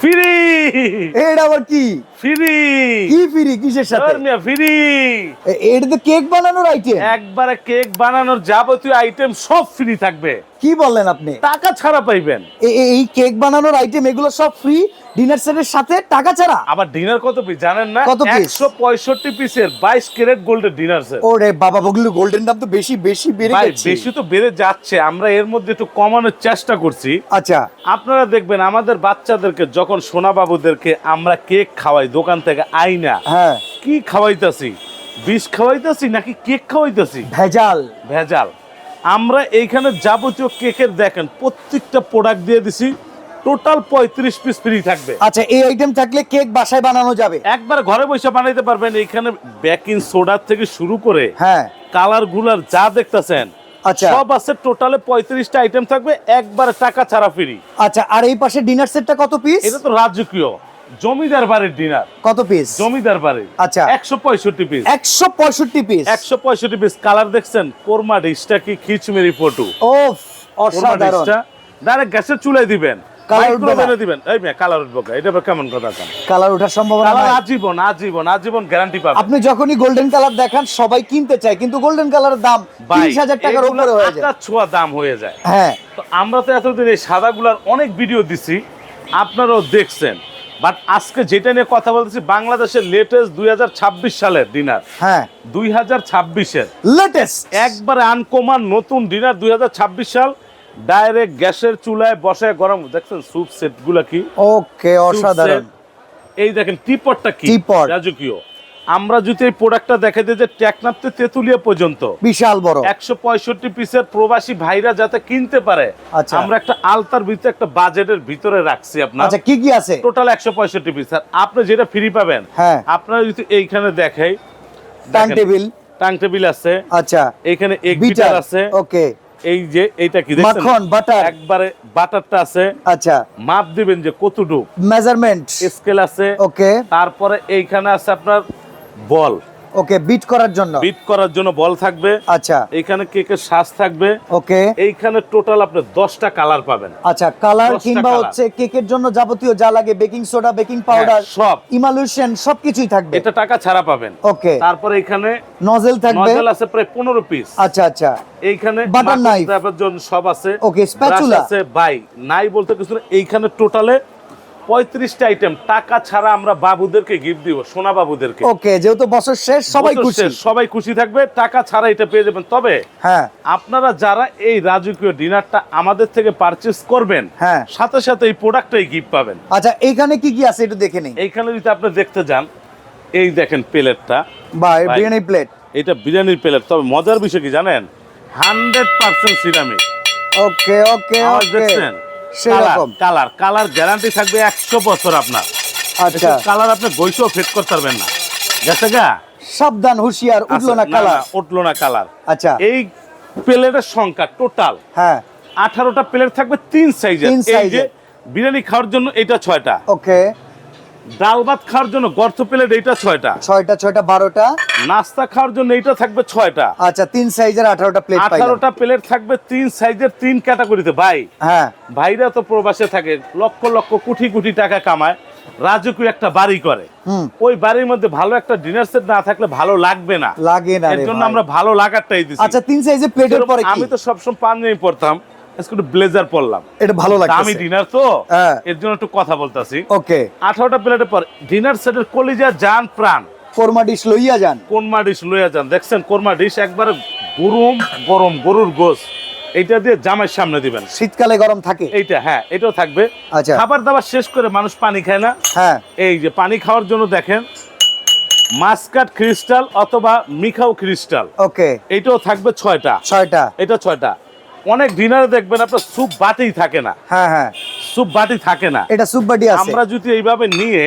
Free. এটা আবার কি? ফ্রি। কি ফ্রি? কিসের সাথে? ফ্রি। এটা তো কেক বানানোর আইটেম একবারে কেক বানানোর যাবতীয় আইটেম সব ফ্রি থাকবে। কি বললেন আপনি? টাকা ছাড়া পাইবেন। এই কেক বানানোর আইটেম এগুলো সব ফ্রি? ডিনার সেটের সাথে টাকা ছাড়া? আবার ডিনার কত পিস জানেন না? কত? একশো পঁয়ষট্টি পিসের বাইশ ক্যারেট গোল্ডের ডিনার সেট ওরে বাবা বগলু গোল্ডেন দাম তো বেশি বেশি বেড়ে গেছে বেশি তো বেড়ে যাচ্ছে। আমরা এর মধ্যে একটু কমানোর চেষ্টা করছি। আচ্ছা। আপনারা দেখবেন আমাদের বাচ্চাদেরকে যখন সোনা বাবুদেরকে আমরা কেক খাওয়াই দোকান থেকে আইনা। হ্যাঁ। কি খাওয়াইতাছি? বিষ খাওয়াইতাছি নাকি কেক খাওয়াইতাছি? ভেজাল। ভেজাল। আমরা এইখানে যাবতীয় কেকের দেখেন প্রত্যেকটা প্রোডাক্ট দিয়ে দিছি টোটাল পঁয়ত্রিশ পিস ফ্রি থাকবে। আচ্ছা এই আইটেম থাকলে কেক বাসায় বানানো যাবে? একবার ঘরে বসে বানাইতে পারবেন এইখানে বেকিং সোডা থেকে শুরু করে হ্যাঁ। কালারগুলার যা দেখতেছেন আচ্ছা। সব আছে টোটালে পঁয়ত্রিশটা আইটেম থাকবে একবার টাকা ছাড়া ফ্রি আচ্ছা আর এই পাশে ডিনার সেটটা কত পিস এটা তো রাজকীয়। জমিদার বাড়ির ডিনার। কত পিস জমিদার বাড়ির। আচ্ছা। একশো পঁয়ষট্টি পিস একশো পয়ষট্টি পিস একশো পঁয়ষট্টি পিস কালার দেখছেন? কোরমা ডিশটা কি খিচমেরি ফটো ও অসাধারণ। ডাইরেক্ট গ্যাসের চুলাই দিবেন। এই কালার এটা কেমন কথা কালার ওঠার সম্ভাবনা কালার নাই। আজীবন আজীবন আজীবন গ্যারান্টি পাবেন। আপনি যখনই গোল্ডেন কালার দেখান সবাই কিনতে চায় কিন্তু গোল্ডেন কালারের দাম হাজার টাকার উপরে হয়ে যায়। ছোঁয়া দাম হয়ে যায়। হ্যাঁ। তো আমরা তো এতদিন এই সাদাগুলার অনেক ভিডিও দিছি। আপনারাও দেখছেন। বাট আজকে যেটা নিয়ে কথা বলতেছি বাংলাদেশের লেটেস্ট দুই হাজার ছাব্বিশ সালের ডিনার হ্যাঁ। দুই হাজার ছাব্বিশের। লেটেস্ট একবারে আনকমান নতুন ডিনার দুই হাজার ছাব্বিশ সাল। ডাইরেক্ট গ্যাসের চুলায় বসায় গরম দেখছেন স্যুপ সেটগুলা কি? ওকে অসাধারণ। এই দেখেন টিপটটা কি। রাজকীয়। আমরা যদি এই প্রোডাক্টটা দেখে দিই যে টেকনাফতে তেতুলিয়া পর্যন্ত বিশাল বড়। একশো পঁয়ষট্টি পিসের প্রবাসী ভাইরা যাতে কিনতে পারে আচ্ছা। আমরা একটা আলতার ভিতরে একটা বাজেটের ভিতরে রাখছি আপনার। আচ্ছা কি কি আছে? টোটাল একশো পঁয়ষট্টি পিস আর আপনি যেটা ফ্রি পাবেন হ্যাঁ। আপনারা যদি এইখানে দেখাই টাং টেবিল টাং টেবিল আছে। আচ্ছা। এইখানে এক বিটার বিটার আছে। ওকে এই যে এইটা কি দেখছেন? মাখন, butter। একবারে বাটারটা আছে। আচ্ছা। মাপ দিবেন যে কতটুকু। মেজারমেন্ট স্কেল আছে। ওকে তারপরে এইখানে আছে আপনার বল। ওকে বিট করার জন্য? বিট করার জন্য বল থাকবে। আচ্ছা। এইখানে কেকের শ্বাস থাকবে? ওকে। এইখানে টোটাল আপনি দশটা কালার পাবেন। আচ্ছা কালার কিংবা হচ্ছে কেকের জন্য যাবতীয় যা লাগে বেকিং সোডা বেকিং পাউডার সব। ইমালুশন সবকিছুই থাকবে। এটা টাকা ছাড়া পাবেন। ওকে। তারপরে এখানে নজেল থাকবে। নজল আছে প্রায় পনেরো পিস আচ্ছা আচ্ছা। এইখানে trap জন্য সব আছে। ওকে। Brush আছে বাই নাই বলতে কিছু। এইখানে টোটালে পঁয়ত্রিশটা আইটেম টাকা ছাড়া আমরা বাবুদেরকে গিফট দিব সোনা বাবুদেরকে। ওকে যেহেতু বছর শেষ সবাই খুশি। সবাই খুশি থাকবে টাকা ছাড়া এটা পেয়ে যাবেন। তবে হ্যাঁ। আপনারা যারা এই রাজকীয় ডিনারটা আমাদের থেকে পারচেজ করবেন হ্যাঁ। সাথে সাথে এই প্রোডাক্টটাই গিফট পাবেন। আচ্ছা এইখানে কি কি আছে একটু দেখে নেই। এইখানে যদি আপনি দেখতে যান এই দেখেন প্লেটটা। বাই। বিরিয়ানি প্লেট এটা বিরিয়ানির প্লেট তবে মজার বিষয় কি জানেন? Hundred percent ceramic okay okay okay. দেখছেন? সেরকম। কালার কালার গ্যারান্টি থাকবে একশো বছর আপনার। আচ্ছা। কালার আপনি বইসেও ফিট করতে পারবেন না। গেছে গা? সাবধান হুঁশিয়ার উঠল না কালার উঠল না কালার আচ্ছা। এই প্লেটের সংখ্যা টোটাল হ্যাঁ। আঠারোটা প্লেট থাকবে তিন সাইজের এই যে বিরিয়ানি খাওয়ার জন্য এটা ছয়টা। ওকে। ডাল ভাত খাওয়ার জন্য গর্ত প্লেট এইটা ছয়টা। ছয়টা ছয়টা বারোটা। নাস্তা খাওয়ার জন্য এইটা থাকবে ছয়টা। আচ্ছা তিন সাইজের আঠারোটা প্লেট আঠারোটা প্লেট থাকবে তিন সাইজের তিন ক্যাটাগরিতে ভাই হ্যাঁ। ভাইরা তো প্রবাসে থাকে লক্ষ লক্ষ কোটি কোটি টাকা কামায় রাজকীয় একটা বাড়ি করে। ওই বাড়ির মধ্যে ভালো একটা ডিনার সেট না থাকলে ভালো লাগবে না। লাগে না এর জন্য আমরা ভালো লাগারটাই দিচ্ছি আচ্ছা তিন সাইজের প্লেটের পরে আমি তো সবসময় পাঞ্জাবি পরতাম। আজকে একটু ব্লেজার পরলাম। এটা ভালো লাগছে ডিনার তো হ্যাঁ। এর জন্য একটু কথা বলতাছি। ওকে। আঠারোটা প্লেটের পর ডিনার সেটের কলিজা জান প্রাণ। কোরমা ডিশ লইয়া যান। কোরমা ডিশ লইয়া যান। দেখছেন কোরমা ডিশ একবারে গরম গরম গরুর দিয়ে সামনে দিবেন। শীতকালে গরম থাকে। এইটা হ্যাঁ এটাও থাকবে। আচ্ছা। খাবার দাবার শেষ করে মানুষ পানি খায় না? হ্যাঁ। এই যে পানি খাওয়ার জন্য দেখেন মাসকাট ক্রিস্টাল অথবা মিখাও ক্রিস্টাল। ওকে। এইটাও থাকবে ছয়টা। ছয়টা। এটা ছয়টা। অনেক ডিনারে দেখবেন আপনার স্যুপ বাটিই থাকে না। হ্যাঁ হ্যাঁ। স্যুপ বাটি থাকে না। এটা সুপ বাটি আছে। আমরা যদি এইভাবে নিয়ে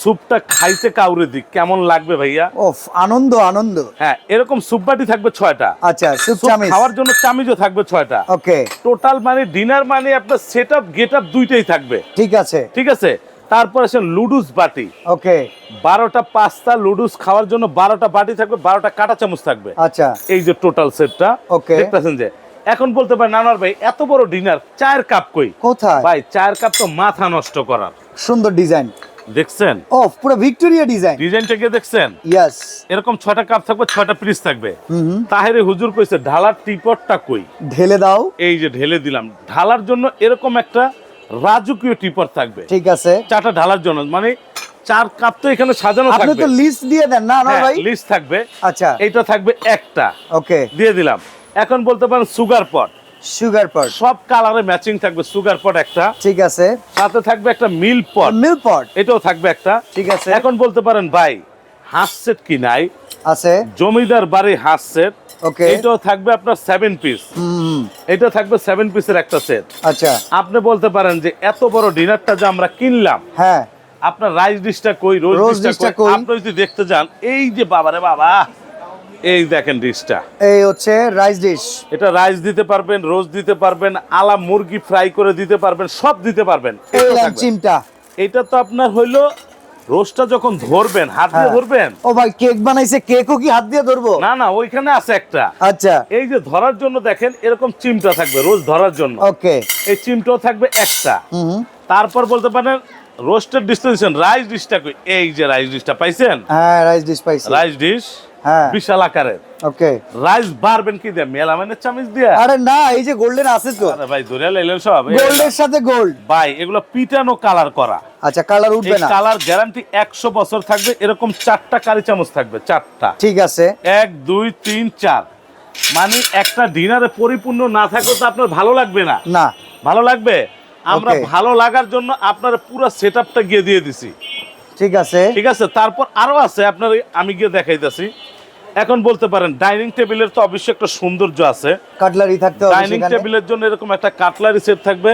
স্যুপটা খাইতে কাউরে দিই কেমন লাগবে ভাইয়া? ওফ আনন্দ আনন্দ। হ্যাঁ এরকম স্যুপ বাটি থাকবে ছয়টা। আচ্ছা স্যুপ চামিচ। খাওয়ার জন্য চামিজও থাকবে ছয়টা। ওকে। টোটাল মানে ডিনার মানে আপনার সেট আপ গেট আপ দুইটাই থাকবে। ঠিক আছে। ঠিক আছে? তারপর আসেন লুডুস বাটি। ওকে। বারোটা পাস্তা লুডুস খাওয়ার জন্য বারোটা বাটি থাকবে বারোটা কাঁটা চামচ থাকবে। আচ্ছা। এই যে টোটাল সেটটা. দেখতেছেন যে এখন বলতে পারেন নানার ভাই এত বড় ডিনার চায়ের কাপ কই? কোথায়? ভাই চায়ের কাপ তো মাথা নষ্ট করার। সুন্দর ডিজাইন। দেখছেন? ও পুরো ভিক্টোরিয়া ডিজাইন। ডিজাইনটা গিয়ে দেখছেন? ইয়াস এরকম ছয়টা কাপ থাকবে ছয়টা পিস থাকবে। তাহেরে হুজুর কইছে ঢালার টিপটটা কই? ঢেলে দাও। এই যে ঢেলে দিলাম। ঢালার জন্য এরকম একটা রাজকীয় টিপট থাকবে। ঠিক আছে। চাটা ঢালার জন্য মানে চার কাপ তো এখানে সাজানো থাকবে। আপনি তো লিস্ট দিয়ে দেন না আনোয়ার ভাই? লিস্ট থাকবে। আচ্ছা। এইটা থাকবে একটা। ওকে দিয়ে দিলাম। এখন বলতে পারেন সুগার পট সুগার পট সব কালারে ম্যাচিং থাকবে সুগার পট একটা। ঠিক আছে। সাথে থাকবে একটা মিল পট মিল্ক পট এটাও থাকবে একটা। ঠিক আছে। এখন বলতে পারেন ভাই হাঁস সেট কি নাই? আছে। জমিদার বাড়ি হাঁস সেট ওকে এটাও থাকবে আপনার সেভেন পিস হুম এটা থাকবে সেভেন পিসের একটা সেট আচ্ছা। আপনি বলতে পারেন যে এত বড় ডিনারটা যে আমরা কিনলাম। হ্যাঁ। আপনার রাইস ডিশটা কই রোজ ডিশটা কই? আপনি যদি দেখতে যান এই যে বাবারে বাবা এই দেখেন ডিশটা এই হচ্ছে রাইস ডিশ এটা রাইস দিতে পারবেন রোজ দিতে পারবেন আলা মুরগি ফ্রাই করে দিতে পারবেন সব দিতে পারবেন। এই। চিমটা। এটা তো আপনার হইল রোজটা যখন ধরবেন হাত দিয়ে হ্যাঁ। ধরবেন? ও ভাই কেক বানাইছে কেকও কি হাত দিয়ে ধরবো? না না ওইখানে আছে একটা। আচ্ছা। এই যে ধরার জন্য দেখেন এরকম চিমটা থাকবে রোজ ধরার জন্য। ওকে। এই চিমটাও থাকবে একটা। তারপর বলতে পারেন রোস্টেড ডিস্টেনশন রাইস ডিশটা এই যে রাইস ডিশটা পাইছেন? হ্যাঁ রাইস ডিশ পাইছি। রাইস ডিশ বিশাল আকারের। ওকে। রাইস কি দিয়ে? চামিচ দিয়া? আরে না এই যে গোল্ডেন আছে তো। আরে ভাই ধরে লাইলেন সব। গোল্ডের সাথে গোল্ড। ভাই এগুলো পিটানো কালার করা। আচ্ছা কালার উঠবে না। কালার গ্যারান্টি একশো বছর থাকবে এরকম চারটা কারি চামচ থাকবে চারটা। ঠিক আছে। এক দুই তিন চার। মানে একটা ডিনারে পরিপূর্ণ না থাকলে তো আপনার ভালো লাগবে না। না। ভালো লাগবে? আমরা ভালো লাগার জন্য আপনার পুরো সেট আপটা গিয়ে দিয়ে দিছি। ঠিক আছে। ঠিক আছে? তারপর আরও আছে আপনার আমি গিয়ে দেখাইতেছি। এখন বলতে পারেন ডাইনিং টেবিলের তো অবশ্যই একটা সৌন্দর্য আছে। কাটলারি থাকতে হবে ডাইনিং টেবিলের জন্য এরকম একটা কাটলারি সেট থাকবে।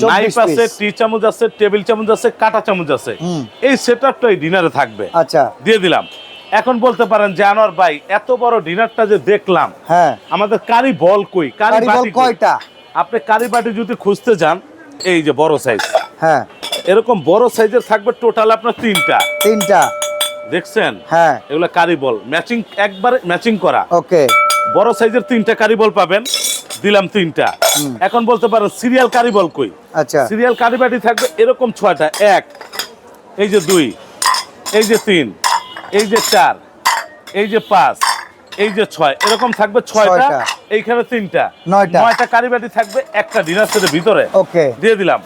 24 নাইফ আছে টি চামচ আছে টেবিল চামচ আছে কাটা চামচ আছে। এই সেটআপটা এই ডিনারে থাকবে। আচ্ছা। দিয়ে দিলাম। এখন বলতে পারেন যে আনোয়ার ভাই এত বড় ডিনারটা যে দেখলাম হ্যাঁ। আমাদের কারি বল কই? কারি বাটি কয়টা? আপনি কারি বাটি যদি খুঁজতে যান এই যে বড় সাইজ হ্যাঁ। এরকম বড় সাইজের থাকবে টোটাল আপনার তিনটা। তিনটা। দেখছেন? হ্যাঁ। এগুলো কারি বল ম্যাচিং একবারে ম্যাচিং করা। ওকে। বড় সাইজের তিনটা কারি বল পাবেন। দিলাম তিনটা। এখন বলতে পারেন সিরিয়াল কারি বল কই? আচ্ছা। সিরিয়াল কারি বাটি থাকবে এরকম ছয়টা। এক এই যে দুই এই যে তিন এই যে চার এই যে পাঁচ এই যে ছয় এরকম থাকবে ছয়টা। ছয়টা। এইখানে তিনটা। নয়টা। নয়টা কারি বাটি থাকবে একটা ডিনার সেটের ভিতরে। ওকে। দিয়ে দিলাম।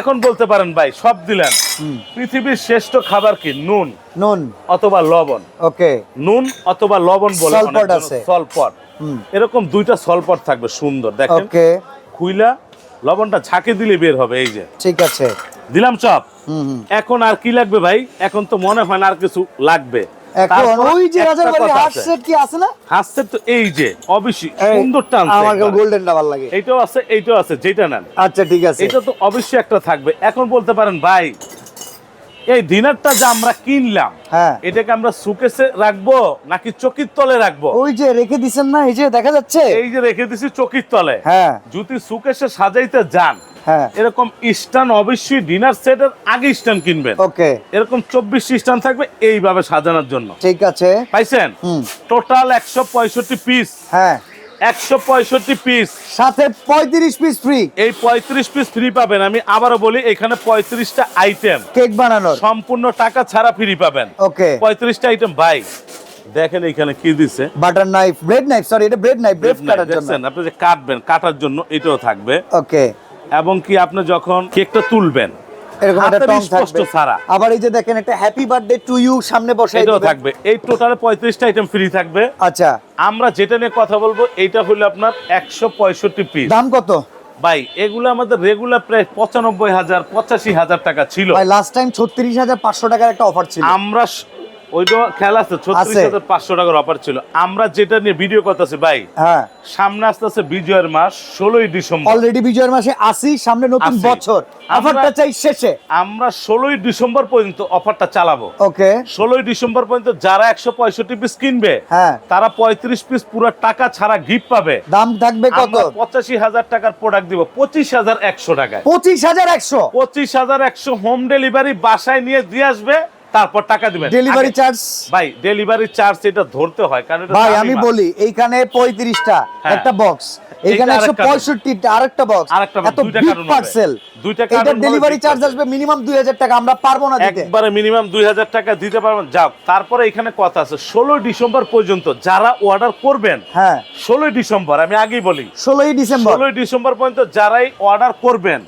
এখন বলতে পারেন ভাই সব দিলেন। পৃথিবীর শ্রেষ্ঠ খাবার কি? নুন। নুন। অথবা লবণ। ওকে। নুন অথবা লবণ বলে সলপট আছে। সলপট এরকম দুইটা সলপট থাকবে সুন্দর। দেখেন। ওকে। খুইলা লবণটা ঝাঁকে দিলে বের হবে এই যে। ঠিক আছে। দিলাম চপ। এখন আর কি লাগবে ভাই? এখন তো মনে হয় না আর কিছু লাগবে। এখন ওই যে রাজার বাড়ি কথা হাট আছে। সেট কি আছে না? হাসছেন তো এই যে অবশ্যই সুন্দর আমার। গোল্ডেনটা ভালো লাগে। এইটাও আছে এইটাও আছে যেটা নেন। আচ্ছা ঠিক আছে। এটা তো অবশ্যই একটা থাকবে। এখন বলতে পারেন ভাই এই ডিনারটা যে আমরা কিনলাম হ্যাঁ। এটাকে আমরা সুকেসে রাখব নাকি চকির তলে রাখব? ওই যে রেখে দিছেন না এই যে দেখা যাচ্ছে? এই যে রেখে দিছি চকির তলে। হ্যাঁ। যদি সুকেসে সাজাইতে যান হ্যাঁ। এরকম স্টান অবশ্যই ডিনার সেটের আগে স্টান কিনবেন। ওকে। এরকম চব্বিশ স্টান থাকবে এইভাবে সাজানোর জন্য। ঠিক আছে। পাইছেন? টোটাল একশো পঁয়ষট্টি পিস হ্যাঁ। একশো পঁয়ষট্টি পিস সাথে পঁয়ত্রিশ পিস ফ্রি এই পঁয়ত্রিশ পিস ফ্রি পাবেন। আমি আবারও বলি এখানে পঁয়ত্রিশটা আইটেম কেক বানানোর। সম্পূর্ণ টাকা ছাড়া ফ্রি পাবেন। ওকে। পঁয়ত্রিশটা আইটেম ভাই। দেখেন এখানে কি দিছে? Butter knife bread knife sorry এটা ব্রেড নাইফ ব্রেড কাটার জন্য। আপনি যে কাটবেন কাটার জন্য এটাও থাকবে। ওকে। এবং কি আপনি যখন কেকটা তুলবেন এরকম একটা টং থাকবে। ছাড়া। আবার এই যে দেখেন একটা হ্যাপি বার্থডে টু ইউ সামনে বসে এটাও থাকবে। এই টোটালে পঁয়ত্রিশটা আইটেম ফ্রি থাকবে। আচ্ছা। আমরা যেটা নিয়ে কথা বলব এইটা হলো আপনার একশো পঁয়ষট্টি পিস দাম কত? ভাই এগুলো আমাদের রেগুলার প্রায় পঁচানব্বই হাজার পঁচাশি হাজার টাকা ছিল। ভাই লাস্ট টাইম ছত্রিশ হাজার পাঁচশো টাকার একটা অফার ছিল। আমরা ওইটা খেলা আছে ছত্রিশ হাজার পাঁচশো টাকার অফার ছিল। আমরা যেটা নিয়ে ভিডিও করতেছি ভাই হ্যাঁ। সামনে আসতে আছে বিজয়ের মাস ষোলোই ডিসেম্বর। অলরেডি বিজয়ের মাসে আসি সামনে নতুন বছর। অফারটা চাই শেষে। আমরা ষোলোই ডিসেম্বর পর্যন্ত অফারটা চালাবো। ওকে ষোলোই ডিসেম্বর পর্যন্ত যারা একশো পঁয়ষট্টি পিস কিনবে হ্যাঁ। তারা পঁয়ত্রিশ পিস পুরো টাকা ছাড়া গিফট পাবে। দাম থাকবে কত? পঁচাশি হাজার টাকার প্রোডাক্ট দিব পঁচিশ হাজার একশো টাকায়। পঁচিশ হাজার একশো? পঁচিশ হাজার একশো হোম ডেলিভারি বাসায় নিয়ে দিয়ে আসবে তারপর টাকা দিবেন। ডেলিভারি চার্জ ভাই ডেলিভারি চার্জ এটা ধরতে হয় কারণ ভাই আমি বলি এইখানে পঁয়ত্রিশটা হ্যাঁ। একটা বক্স এইখানে এইটা একশো আরেকটা পঁয়ষট্টিটা আরেকটা বক্স আরেকটা দুইটা পার্সেল দুইটা এটা ডেলিভারি চার্জ আসবে মিনিমাম দুই হাজার টাকা আমরা পারব না দিতে। একবারে মিনিমাম দুই হাজার টাকা দিতে পারবেন যাও তারপরে এখানে কথা আছে ষোলোই ডিসেম্বর পর্যন্ত যারা অর্ডার করবেন হ্যাঁ। ষোলোই ডিসেম্বর আমি আগেই বলি ষোলোই ডিসেম্বর। ষোলোই ডিসেম্বর পর্যন্ত যারাই অর্ডার করবেন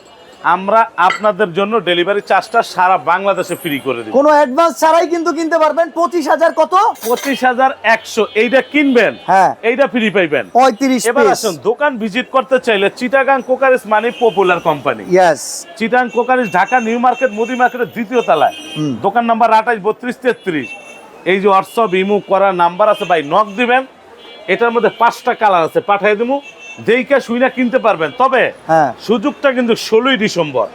আমরা আপনাদের জন্য ডেলিভারি চার্জটা সারা বাংলাদেশে ফ্রি করে দিব। কোনো অ্যাডভান্স ছাড়াই কিন্তু কিনতে পারবেন পঁচিশ হাজার কত? পঁচিশ হাজার একশো। এইটা কিনবেন হ্যাঁ। এইটা ফ্রি পাইবেন। পঁয়ত্রিশ এবার আসুন দোকান ভিজিট করতে চাইলে চিটাগাং কোকারিস মানে popular company yes Chittagong crockeries Dhaka new market মুদি মার্কেটের দ্বিতীয় তলায়। দোকান নাম্বার আঠাশ বত্রিশ তেত্রিশ। এই যে হোয়াটসঅ্যাপ ইমু করার নাম্বার আছে ভাই নক দিবেন। এটার মধ্যে পাঁচটা কালার আছে পাঠিয়ে দেবো যেইকা শুইনা কিনতে পারবেন। তবে হ্যাঁ। সুযোগটা কিন্তু ষোলোই ডিসেম্বর।